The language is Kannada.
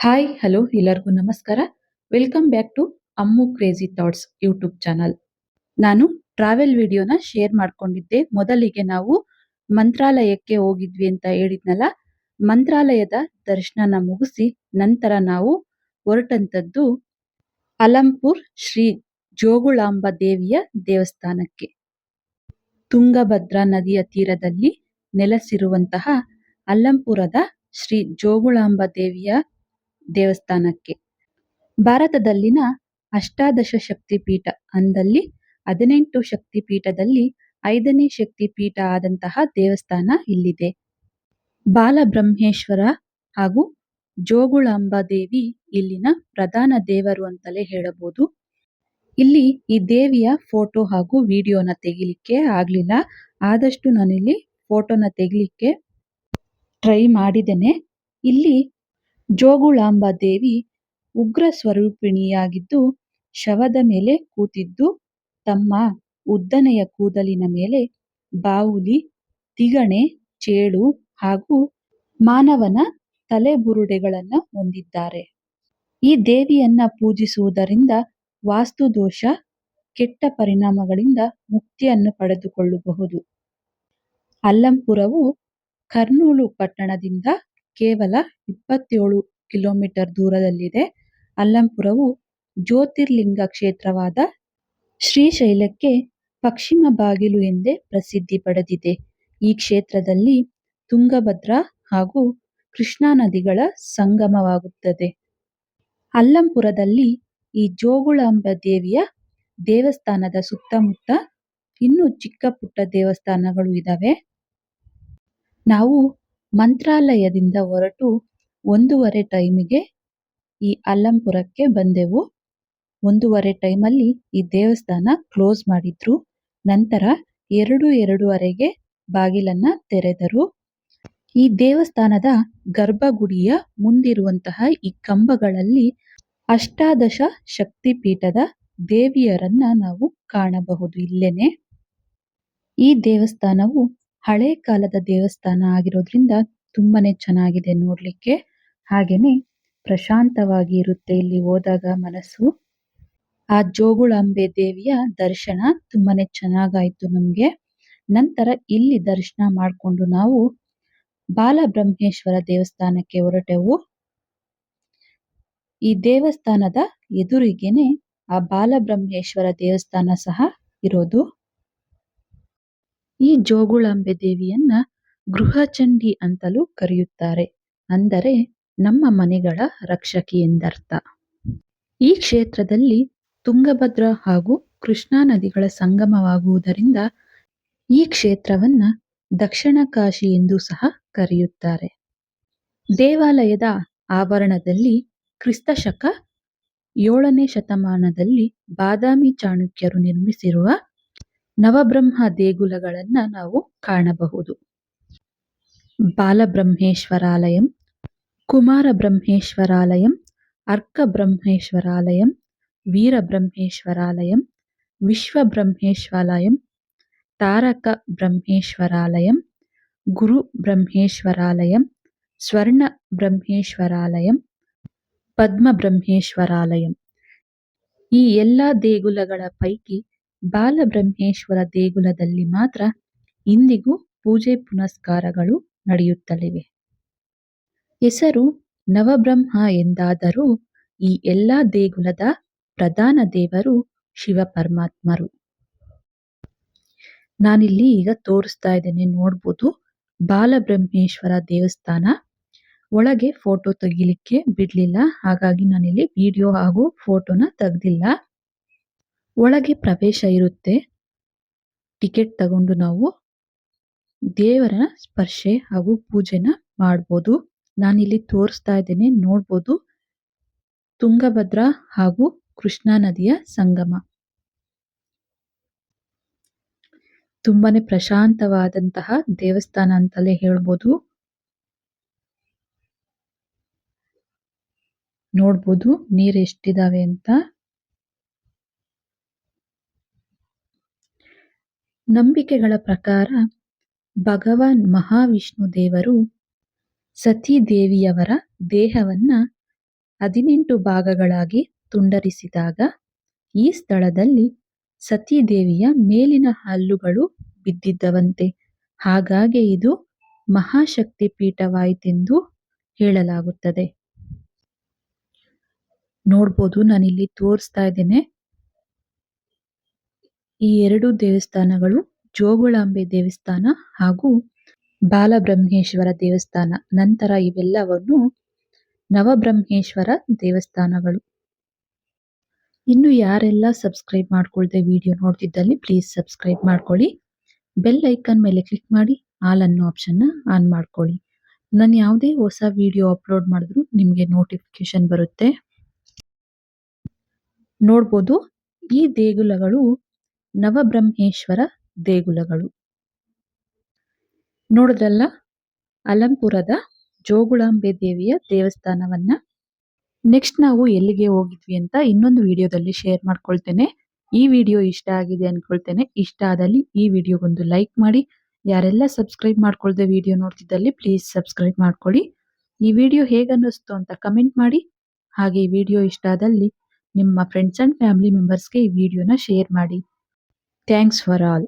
ಹಾಯ್ ಹಲೋ ಎಲ್ಲರಿಗೂ ನಮಸ್ಕಾರ. Welcome back to Ammu crazy thoughts YouTube channel ನಾನು ಟ್ರಾವೆಲ್ ವಿಡಿಯೋನ ಶೇರ್ ಮಾಡ್ಕೊಂಡಿದ್ದೆ. ಮೊದಲಿಗೆ ನಾವು ಮಂತ್ರಾಲಯಕ್ಕೆ ಹೋಗಿದ್ವಿ ಅಂತ ಹೇಳಿದ್ನಲ್ಲ, ಮಂತ್ರಾಲಯದ ದರ್ಶನನ ಮುಗಿಸಿ ನಂತರ ನಾವು ಹೊರಟಂತದ್ದು ಅಲಂಪುರ್ ಶ್ರೀ ಜೋಗುಳಾಂಬ ದೇವಿಯ ದೇವಸ್ಥಾನಕ್ಕೆ. ತುಂಗಭದ್ರಾ ನದಿಯ ತೀರದಲ್ಲಿ ನೆಲೆಸಿರುವಂತಹ ಅಲ್ಲಂಪುರದ ಶ್ರೀ ಜೋಗುಳಾಂಬ ದೇವಿಯ ದೇವಸ್ಥಾನಕ್ಕೆ. ಭಾರತದಲ್ಲಿನ ಅಷ್ಟಾದಶ ಶಕ್ತಿಪೀಠ ಅಂದಲ್ಲಿ ಹದಿನೆಂಟು ಶಕ್ತಿಪೀಠದಲ್ಲಿ ಐದನೇ ಶಕ್ತಿಪೀಠ ಆದಂತಹ ದೇವಸ್ಥಾನ ಇಲ್ಲಿದೆ. ಬಾಲಬ್ರಹ್ಮೇಶ್ವರ ಹಾಗೂ ಜೋಗುಳಾಂಬ ದೇವಿ ಇಲ್ಲಿನ ಪ್ರಧಾನ ದೇವರು ಅಂತಲೇ ಹೇಳಬಹುದು. ಇಲ್ಲಿ ಈ ದೇವಿಯ ಫೋಟೋ ಹಾಗೂ ವಿಡಿಯೋನ ತೆಗಿಲಿಕ್ಕೆ ಆಗಲಿಲ್ಲ. ಆದಷ್ಟು ನಾನಿಲ್ಲಿ ಫೋಟೋನ ತೆಗಿಲಿಕ್ಕೆ ಟ್ರೈ ಮಾಡಿದ್ದೇನೆ. ಇಲ್ಲಿ ಜೋಗುಳಾಂಬ ದೇವಿ ಉಗ್ರ ಸ್ವರೂಪಿಣಿಯಾಗಿದ್ದು, ಶವದ ಮೇಲೆ ಕೂತಿದ್ದು, ತಮ್ಮ ಉದ್ದನೆಯ ಕೂದಲಿನ ಮೇಲೆ ಬಾವುಲಿ, ತಿಗಣೆ, ಚೇಳು ಹಾಗೂ ಮಾನವನ ತಲೆಬುರುಡೆಗಳನ್ನು ಹೊಂದಿದ್ದಾರೆ. ಈ ದೇವಿಯನ್ನ ಪೂಜಿಸುವುದರಿಂದ ವಾಸ್ತು ದೋಷ ಕೆಟ್ಟ ಪರಿಣಾಮಗಳಿಂದ ಮುಕ್ತಿಯನ್ನು ಪಡೆದುಕೊಳ್ಳಬಹುದು. ಅಲ್ಲಂಪುರವು ಕರ್ನೂಲು ಪಟ್ಟಣದಿಂದ ಕೇವಲ ಇಪ್ಪತ್ತೇಳು ಕಿಲೋಮೀಟರ್ ದೂರದಲ್ಲಿದೆ. ಅಲ್ಲಂಪುರವು ಜ್ಯೋತಿರ್ಲಿಂಗ ಕ್ಷೇತ್ರವಾದ ಶ್ರೀಶೈಲಕ್ಕೆ ಪಶ್ಚಿಮ ಬಾಗಿಲು ಎಂದೇ ಪ್ರಸಿದ್ಧಿ ಪಡೆದಿದೆ. ಈ ಕ್ಷೇತ್ರದಲ್ಲಿ ತುಂಗಭದ್ರಾ ಹಾಗೂ ಕೃಷ್ಣಾ ನದಿಗಳ ಸಂಗಮವಾಗುತ್ತದೆ. ಅಲ್ಲಂಪುರದಲ್ಲಿ ಈ ಜೋಗುಳಾಂಬ ದೇವಿಯ ದೇವಸ್ಥಾನದ ಸುತ್ತಮುತ್ತ ಇನ್ನೂ ಚಿಕ್ಕ ಪುಟ್ಟ ದೇವಸ್ಥಾನಗಳು ಇದಾವೆ. ನಾವು ಮಂತ್ರಾಲಯದಿಂದ ಹೊರಟು ಒಂದೂವರೆ ಟೈಮಿಗೆ ಈ ಅಲ್ಲಂಪುರಕ್ಕೆ ಬಂದೆವು. ಒಂದೂವರೆ ಟೈಮಲ್ಲಿ ಈ ದೇವಸ್ಥಾನ ಕ್ಲೋಸ್ ಮಾಡಿದ್ರು. ನಂತರ ಎರಡು ಎರಡೂವರೆಗೆ ಬಾಗಿಲನ್ನ ತೆರೆದರು. ಈ ದೇವಸ್ಥಾನದ ಗರ್ಭಗುಡಿಯ ಮುಂದಿರುವಂತಹ ಈ ಕಂಬಗಳಲ್ಲಿ ಅಷ್ಟಾದಶ ಶಕ್ತಿ ಪೀಠದ ದೇವಿಯರನ್ನ ನಾವು ಕಾಣಬಹುದು ಇಲ್ಲೇನೆ. ಈ ದೇವಸ್ಥಾನವು ಹಳೆ ಕಾಲದ ದೇವಸ್ಥಾನ ಆಗಿರೋದ್ರಿಂದ ತುಂಬಾನೇ ಚೆನ್ನಾಗಿದೆ ನೋಡ್ಲಿಕ್ಕೆ. ಹಾಗೇನೆ ಪ್ರಶಾಂತವಾಗಿ ಇರುತ್ತೆ ಇಲ್ಲಿ ಹೋದಾಗ ಮನಸ್ಸು. ಆ ಜೋಗುಳಾಂಬೆ ದೇವಿಯ ದರ್ಶನ ತುಂಬಾನೇ ಚೆನ್ನಾಗಾಯ್ತು ನಮ್ಗೆ. ನಂತರ ಇಲ್ಲಿ ದರ್ಶನ ಮಾಡಿಕೊಂಡು ನಾವು ಬಾಲಬ್ರಹ್ಮೇಶ್ವರ ದೇವಸ್ಥಾನಕ್ಕೆ ಹೊರಟೆವು. ಈ ದೇವಸ್ಥಾನದ ಎದುರಿಗೇನೆ ಆ ಬಾಲಬ್ರಹ್ಮೇಶ್ವರ ದೇವಸ್ಥಾನ ಸಹ ಇರೋದು. ಈ ಜೋಗುಳಾಂಬೆ ದೇವಿಯನ್ನ ಗೃಹಚಂಡಿ ಅಂತಲೂ ಕರೆಯುತ್ತಾರೆ. ಅಂದರೆ ನಮ್ಮ ಮನೆಗಳ ರಕ್ಷಕಿ ಎಂದರ್ಥ. ಈ ಕ್ಷೇತ್ರದಲ್ಲಿ ತುಂಗಭದ್ರಾ ಹಾಗೂ ಕೃಷ್ಣಾ ನದಿಗಳ ಸಂಗಮವಾಗುವುದರಿಂದ ಈ ಕ್ಷೇತ್ರವನ್ನ ದಕ್ಷಿಣ ಕಾಶಿ ಎಂದು ಸಹ ಕರೆಯುತ್ತಾರೆ. ದೇವಾಲಯದ ಆವರಣದಲ್ಲಿ ಕ್ರಿಸ್ತ ಶಕ ಏಳನೇ ಶತಮಾನದಲ್ಲಿ ಬಾದಾಮಿ ಚಾಣಕ್ಯರು ನಿರ್ಮಿಸಿರುವ ನವಬ್ರಹ್ಮ ದೇಗುಲಗಳನ್ನ ನಾವು ಕಾಣಬಹುದು ಬಾಲಬ್ರಹ್ಮೇಶ್ವರಾಲಯಂ ಕುಮಾರಬ್ರಹ್ಮೇಶ್ವರಾಲಯಂ ಅರ್ಕಬ್ರಹ್ಮೇಶ್ವರಾಲಯಂ ವೀರಬ್ರಹ್ಮೇಶ್ವರಾಲಯಂ ವಿಶ್ವಬ್ರಹ್ಮೇಶ್ವರಾಲಯಂ ತಾರಕ ಬ್ರಹ್ಮೇಶ್ವರಾಲಯಂ ಗುರು ಬ್ರಹ್ಮೇಶ್ವರಾಲಯಂ ಸ್ವರ್ಣ ಬ್ರಹ್ಮೇಶ್ವರಾಲಯಂ ಪದ್ಮಬ್ರಹ್ಮೇಶ್ವರಾಲಯಂ ಈ ಎಲ್ಲ ದೇಗುಲಗಳ ಪೈಕಿ ಬಾಲಬ್ರಹ್ಮೇಶ್ವರ ದೇಗುಲದಲ್ಲಿ ಮಾತ್ರ ಇಂದಿಗೂ ಪೂಜೆ ಪುನಸ್ಕಾರಗಳು ನಡೆಯುತ್ತಲಿವೆ. ಹೆಸರು ನವಬ್ರಹ್ಮ ಎಂದಾದರೂ ಈ ಎಲ್ಲ ದೇಗುಲದ ಪ್ರಧಾನ ದೇವರು ಶಿವ ಪರಮಾತ್ಮರು ನಾನಿಲ್ಲಿ ಈಗ ತೋರಿಸ್ತಾ ಇದ್ದೇನೆ, ನೋಡ್ಬೋದು. ಬಾಲಬ್ರಹ್ಮೇಶ್ವರ ದೇವಸ್ಥಾನ. ಒಳಗೆ ಫೋಟೋ ತೆಗಿಲಿಕ್ಕೆ ಬಿಡ್ಲಿಲ್ಲ. ಹಾಗಾಗಿ ನಾನಿಲ್ಲಿ ವಿಡಿಯೋ ಹಾಗೂ ಫೋಟೋನ ತೆಗ್ದಿಲ್ಲ. ಒಳಗೆ ಪ್ರವೇಶ ಇರುತ್ತೆ. ಟಿಕೆಟ್ ತಗೊಂಡು ನಾವು ದೇವರ ಸ್ಪರ್ಶೆ ಹಾಗೂ ಪೂಜೆನ ಮಾಡ್ಬೋದು. ನಾನಿಲ್ಲಿ ತೋರಿಸ್ತಾ ಇದ್ದೇನೆ, ನೋಡ್ಬೋದು. ತುಂಗಭದ್ರಾ ಹಾಗೂ ಕೃಷ್ಣಾ ನದಿಯ ಸಂಗಮ. ತುಂಬಾನೇ ಪ್ರಶಾಂತವಾದಂತಹ ದೇವಸ್ಥಾನ ಅಂತಲೇ ಹೇಳ್ಬೋದು. ನೋಡ್ಬೋದು ನೀರು ಎಷ್ಟಿದಾವೆ ಅಂತ. ನಂಬಿಕೆಗಳ ಪ್ರಕಾರ ಭಗವಾನ್ ಮಹಾವಿಷ್ಣು ದೇವರು ಸತೀದೇವಿಯವರ ದೇಹವನ್ನ ಹದಿನೆಂಟು ಭಾಗಗಳಾಗಿ ತುಂಡರಿಸಿದಾಗ ಈ ಸ್ಥಳದಲ್ಲಿ ಸತೀದೇವಿಯ ಮೇಲಿನ ಹಲ್ಲುಗಳು ಬಿದ್ದಿದ್ದವಂತೆ. ಹಾಗಾಗಿ ಇದು ಮಹಾಶಕ್ತಿ ಪೀಠವಾಯಿತೆಂದು ಹೇಳಲಾಗುತ್ತದೆ. ನೋಡ್ಬೋದು, ನಾನಿಲ್ಲಿ ತೋರಿಸ್ತಾ ಇದ್ದೇನೆ. ಈ ಎರಡು ದೇವಸ್ಥಾನಗಳು ಜೋಗುಳಾಂಬೆ ದೇವಸ್ಥಾನ ಹಾಗೂ ಬಾಲಬ್ರಹ್ಮೇಶ್ವರ ದೇವಸ್ಥಾನ. ನಂತರ ಇವೆಲ್ಲವನ್ನು ನವಬ್ರಹ್ಮೇಶ್ವರ ದೇವಸ್ಥಾನಗಳು. ಇನ್ನು ಯಾರೆಲ್ಲ ಸಬ್ಸ್ಕ್ರೈಬ್ ಮಾಡ್ಕೊಳ್ದೆ ವಿಡಿಯೋ ನೋಡ್ತಿದ್ದಲ್ಲಿ ಪ್ಲೀಸ್ ಸಬ್ಸ್ಕ್ರೈಬ್ ಮಾಡ್ಕೊಳ್ಳಿ. ಬೆಲ್ ಐಕನ್ ಮೇಲೆ ಕ್ಲಿಕ್ ಮಾಡಿ, ಆಲ್ ಅನ್ನೋ ಆಪ್ಷನ್ನ ಆನ್ ಮಾಡ್ಕೊಳ್ಳಿ. ನಾನು ಯಾವುದೇ ಹೊಸ ವಿಡಿಯೋ ಅಪ್ಲೋಡ್ ಮಾಡಿದ್ರು ನಿಮಗೆ ನೋಟಿಫಿಕೇಶನ್ ಬರುತ್ತೆ. ನೋಡ್ಬೋದು, ಈ ದೇಗುಲಗಳು ನವಬ್ರಹ್ಮೇಶ್ವರ ದೇಗುಲಗಳು. ನೋಡಿದ್ರಲ್ಲ? ಅಲಂಪುರದ ಜೋಗುಳಾಂಬೆ ದೇವಿಯ ದೇವಸ್ಥಾನವನ್ನ. ನೆಕ್ಸ್ಟ್ ನಾವು ಎಲ್ಲಿಗೆ ಹೋಗಿದ್ವಿ ಅಂತ ಇನ್ನೊಂದು ವಿಡಿಯೋದಲ್ಲಿ ಶೇರ್ ಮಾಡ್ಕೊಳ್ತೇನೆ. ಈ ವಿಡಿಯೋ ಇಷ್ಟ ಆಗಿದೆ ಅನ್ಕೊಳ್ತೇನೆ. ಇಷ್ಟ ಆದಲ್ಲಿ ಈ ವಿಡಿಯೋಗೊಂದು ಲೈಕ್ ಮಾಡಿ. ಯಾರೆಲ್ಲ ಸಬ್ಸ್ಕ್ರೈಬ್ ಮಾಡ್ಕೊಳ್ದೆ ವಿಡಿಯೋ ನೋಡ್ತಿದ್ದಲ್ಲಿ ಪ್ಲೀಸ್ ಸಬ್ಸ್ಕ್ರೈಬ್ ಮಾಡ್ಕೊಳ್ಳಿ ಈ ವಿಡಿಯೋ ಹೇಗನ್ನಿಸ್ತು ಅಂತ ಕಮೆಂಟ್ ಮಾಡಿ. ಹಾಗೆ ಈ ವಿಡಿಯೋ ಇಷ್ಟ ಆದಲ್ಲಿ ನಿಮ್ಮ ಫ್ರೆಂಡ್ಸ್ ಅಂಡ್ ಫ್ಯಾಮಿಲಿ ಮೆಂಬರ್ಸ್ಗೆ ಈ ವಿಡಿಯೋನ ಶೇರ್ ಮಾಡಿ. thanks for all.